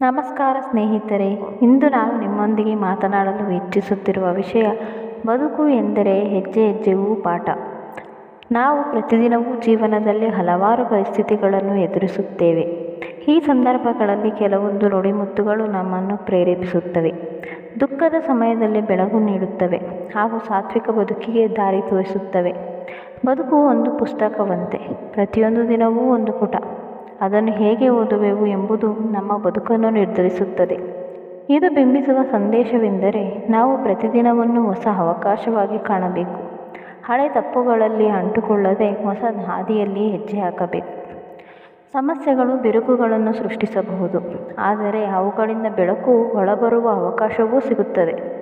ನಮಸ್ಕಾರ ಸ್ನೇಹಿತರೆ, ಇಂದು ನಾನು ನಿಮ್ಮೊಂದಿಗೆ ಮಾತನಾಡಲು ಇಚ್ಛಿಸುತ್ತಿರುವ ವಿಷಯ ಬದುಕು ಎಂದರೆ ಹೆಜ್ಜೆ ಹೆಜ್ಜೆಗೂ ಪಾಠ. ನಾವು ಪ್ರತಿದಿನವೂ ಜೀವನದಲ್ಲಿ ಹಲವಾರು ಪರಿಸ್ಥಿತಿಗಳನ್ನು ಎದುರಿಸುತ್ತೇವೆ. ಈ ಸಂದರ್ಭಗಳಲ್ಲಿ ಕೆಲವೊಂದು ನುಡಿಮುತ್ತುಗಳು ನಮ್ಮನ್ನು ಪ್ರೇರೇಪಿಸುತ್ತವೆ. ದುಃಖದ ಸಮಯದಲ್ಲಿ ಬೆಳಗು ನೀಡುತ್ತವೆ ಹಾಗೂ ಸಾತ್ವಿಕ ಬದುಕಿಗೆ ದಾರಿ ತೋರಿಸುತ್ತವೆ. ಬದುಕು ಒಂದು ಪುಸ್ತಕವಂತೆ, ಪ್ರತಿಯೊಂದು ದಿನವೂ ಒಂದು ಪುಟ. ಅದನ್ನು ಹೇಗೆ ಓದುವೆವು ಎಂಬುದು ನಮ್ಮ ಬದುಕನ್ನು ನಿರ್ಧರಿಸುತ್ತದೆ. ಇದು ಬಿಂಬಿಸುವ ಸಂದೇಶವೆಂದರೆ ನಾವು ಪ್ರತಿದಿನವನ್ನು ಹೊಸ ಅವಕಾಶವಾಗಿ ಕಾಣಬೇಕು. ಹಳೆ ತಪ್ಪುಗಳಲ್ಲಿ ಅಂಟುಕೊಳ್ಳದೆ ಹೊಸ ಹಾದಿಯಲ್ಲಿ ಹೆಜ್ಜೆ ಹಾಕಬೇಕು. ಸಮಸ್ಯೆಗಳು, ಬಿರುಕುಗಳನ್ನು ಸೃಷ್ಟಿಸಬಹುದು. ಆದರೆ ಅವುಗಳಿಂದ ಬೆಳಕು ಒಳಬರುವ ಅವಕಾಶವೂ ಸಿಗುತ್ತದೆ.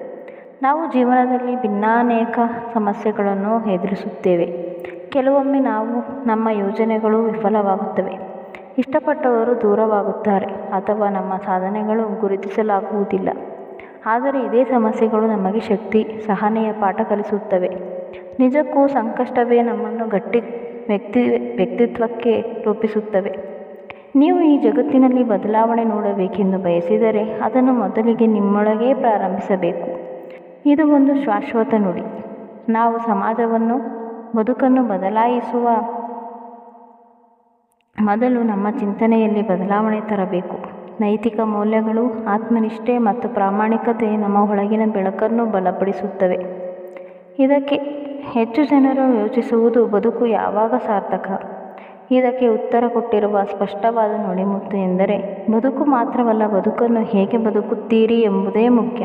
ನಾವು ಜೀವನದಲ್ಲಿ ಭಿನ್ನಾನೇಕ ಸಮಸ್ಯೆಗಳನ್ನು ಎದುರಿಸುತ್ತೇವೆ. ಕೆಲವೊಮ್ಮೆ ನಾವು ನಮ್ಮ ಯೋಜನೆಗಳು ವಿಫಲವಾಗುತ್ತವೆ. ಇಷ್ಟಪಟ್ಟವರು ದೂರವಾಗುತ್ತಾರೆ ಅಥವಾ ನಮ್ಮ ಸಾಧನೆಗಳು ಗುರುತಿಸಲಾಗುವುದಿಲ್ಲ. ಆದರೆ ಇದೇ ಸಮಸ್ಯೆಗಳು ನಮಗೆ ಶಕ್ತಿ, ಸಹನೆಯ ಪಾಠ ಕಲಿಸುತ್ತವೆ. ನಿಜಕ್ಕೂ ಸಂಕಷ್ಟವೇ ನಮ್ಮನ್ನು ಗಟ್ಟಿ ವ್ಯಕ್ತಿ, ವ್ಯಕ್ತಿತ್ವಕ್ಕೆ ರೂಪಿಸುತ್ತವೆ. ನೀವು ಈ ಜಗತ್ತಿನಲ್ಲಿ ಬದಲಾವಣೆ ನೋಡಬೇಕೆಂದು ಬಯಸಿದರೆ ಅದನ್ನು ಮೊದಲಿಗೆ ನಿಮ್ಮೊಳಗೇ ಪ್ರಾರಂಭಿಸಬೇಕು. ಇದು ಒಂದು ಶಾಶ್ವತ ನುಡಿ. ನಾವು ಸಮಾಜವನ್ನು, ಬದುಕನ್ನು ಬದಲಾಯಿಸುವ ಮೊದಲು ನಮ್ಮ ಚಿಂತನೆಯಲ್ಲಿ ಬದಲಾವಣೆ ತರಬೇಕು. ನೈತಿಕ ಮೌಲ್ಯಗಳು, ಆತ್ಮನಿಷ್ಠೆ ಮತ್ತು ಪ್ರಾಮಾಣಿಕತೆ ನಮ್ಮ ಒಳಗಿನ ಬೆಳಕನ್ನು ಬಲಪಡಿಸುತ್ತವೆ. ಇದಕ್ಕೆ ಹೆಚ್ಚು ಜನರು ಯೋಚಿಸುವುದು ಬದುಕು ಯಾವಾಗ ಸಾರ್ಥಕ? ಇದಕ್ಕೆ ಉತ್ತರ ಕೊಟ್ಟಿರುವ ಸ್ಪಷ್ಟವಾದ ನುಡಿಮುತ್ತು ಎಂದರೆ, ಬದುಕು ಮಾತ್ರವಲ್ಲ, ಬದುಕನ್ನು ಹೇಗೆ ಬದುಕುತ್ತೀರಿ ಎಂಬುದೇ ಮುಖ್ಯ.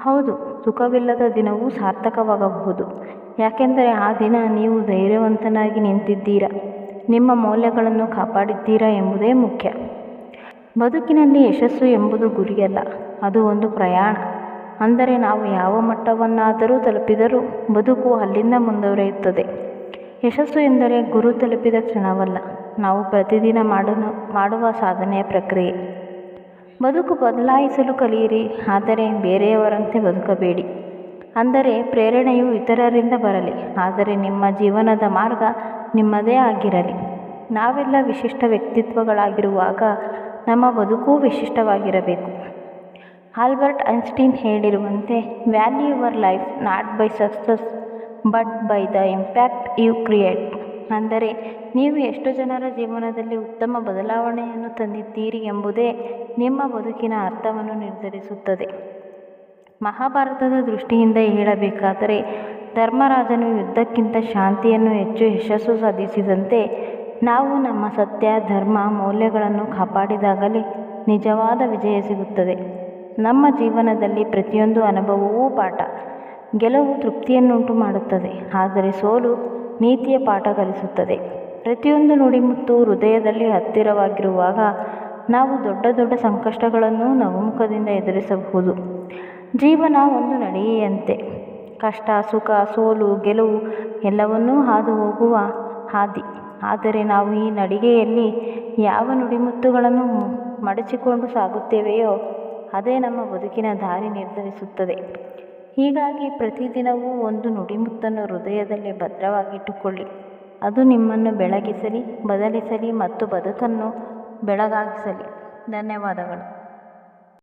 ಹೌದು, ಸುಖವಿಲ್ಲದ ದಿನವೂ ಸಾರ್ಥಕವಾಗಬಹುದು. ಯಾಕೆಂದರೆ ಆ ದಿನ ನೀವು ಧೈರ್ಯವಂತನಾಗಿ ನಿಂತಿದ್ದೀರಾ? ನಿಮ್ಮ ಮೌಲ್ಯಗಳನ್ನು ಕಾಪಾಡಿದ್ದೀರಾ ಎಂಬುದೇ ಮುಖ್ಯ. ಬದುಕಿನಲ್ಲಿ ಯಶಸ್ಸು ಎಂಬುದು ಗುರಿಯಲ್ಲ, ಅದು ಒಂದು ಪ್ರಯಾಣ. ಅಂದರೆ ನಾವು ಯಾವ ಮಟ್ಟವನ್ನಾದರೂ ತಲುಪಿದರೂ ಬದುಕು ಅಲ್ಲಿಂದ ಮುಂದುವರಿಯುತ್ತದೆ. ಯಶಸ್ಸು ಎಂದರೆ ಗುರು ತಲುಪಿದ ಕ್ಷಣವಲ್ಲ, ನಾವು ಪ್ರತಿದಿನ ಮಾಡಲು ಮಾಡುವ ಸಾಧನೆಯ ಪ್ರಕ್ರಿಯೆ. ಬದುಕು ಬದಲಾಯಿಸಲು ಕಲಿಯಿರಿ, ಆದರೆ ಬೇರೆಯವರಂತೆ ಬದುಕಬೇಡಿ. ಅಂದರೆ ಪ್ರೇರಣೆಯು ಇತರರಿಂದ ಬರಲಿ, ಆದರೆ ನಿಮ್ಮ ಜೀವನದ ಮಾರ್ಗ ನಿಮ್ಮದೇ ಆಗಿರಲಿ. ನಾವೆಲ್ಲ ವಿಶಿಷ್ಟ ವ್ಯಕ್ತಿತ್ವಗಳಾಗಿರುವಾಗ ನಮ್ಮ ಬದುಕೂ ವಿಶಿಷ್ಟವಾಗಿರಬೇಕು. ಆಲ್ಬರ್ಟ್ ಐನ್ಸ್ಟೀನ್ ಹೇಳಿರುವಂತೆ, value your life not by success, but by the impact you create. ಅಂದರೆ, ನೀವು ಎಷ್ಟು ಜನರ ಜೀವನದಲ್ಲಿ ಉತ್ತಮ ಬದಲಾವಣೆಯನ್ನು ತಂದಿದ್ದೀರಿ ಎಂಬುದೇ ನಿಮ್ಮ ಬದುಕಿನ ಅರ್ಥವನ್ನು ನಿರ್ಧರಿಸುತ್ತದೆ. ಮಹಾಭಾರತದ ದೃಷ್ಟಿಯಿಂದ ಹೇಳಬೇಕಾದರೆ ಧರ್ಮರಾಜನು ಯುದ್ಧಕ್ಕಿಂತ ಶಾಂತಿಯನ್ನು ಹೆಚ್ಚು ಯಶಸ್ಸು ಸಾಧಿಸಿದಂತೆ ನಾವು ನಮ್ಮ ಸತ್ಯ, ಧರ್ಮ, ಮೌಲ್ಯಗಳನ್ನು ಕಾಪಾಡಿದಾಗಲೇ ನಿಜವಾದ ವಿಜಯ ಸಿಗುತ್ತದೆ. ನಮ್ಮ ಜೀವನದಲ್ಲಿ ಪ್ರತಿಯೊಂದು ಅನುಭವವೂ ಪಾಠ. ಗೆಲುವು ತೃಪ್ತಿಯನ್ನುಂಟು ಮಾಡುತ್ತದೆ, ಆದರೆ ಸೋಲು ನೀತಿಯ ಪಾಠ ಕಲಿಸುತ್ತದೆ ಪ್ರತಿಯೊಂದು ನುಡಿಮುತ್ತು ಹೃದಯದಲ್ಲಿ ಹತ್ತಿರವಾಗಿರುವಾಗ ನಾವು ದೊಡ್ಡ ದೊಡ್ಡ ಸಂಕಷ್ಟಗಳನ್ನು ನವಮುಖದಿಂದ ಎದುರಿಸಬಹುದು. ಜೀವನ ಒಂದು ನಡಿಗೆಯಂತೆ ಕಷ್ಟ, ಸುಖ, ಸೋಲು, ಗೆಲುವು ಎಲ್ಲವನ್ನೂ ಹಾದು ಹೋಗುವ ಹಾದಿ. ಆದರೆ ನಾವು ಈ ನಡಿಗೆಯಲ್ಲಿ ಯಾವ ನುಡಿಮುತ್ತುಗಳನ್ನು ಮಡಚಿಕೊಂಡು ಸಾಗುತ್ತೇವೆಯೋ ಅದೇ ನಮ್ಮ ಬದುಕಿನ ದಾರಿ ನಿರ್ಧರಿಸುತ್ತದೆ. ಹೀಗಾಗಿ ಪ್ರತಿದಿನವೂ ಒಂದು ನುಡಿಮುತ್ತನ್ನು ಹೃದಯದಲ್ಲಿ ಭದ್ರವಾಗಿಟ್ಟುಕೊಳ್ಳಿ. ಅದು ನಿಮ್ಮನ್ನು ಬೆಳಗಿಸಲಿ, ಬದಲಿಸಲಿ ಮತ್ತು ಬದುಕನ್ನು ಬೆಳಗಾಗಿಸಲಿ. ಧನ್ಯವಾದಗಳು.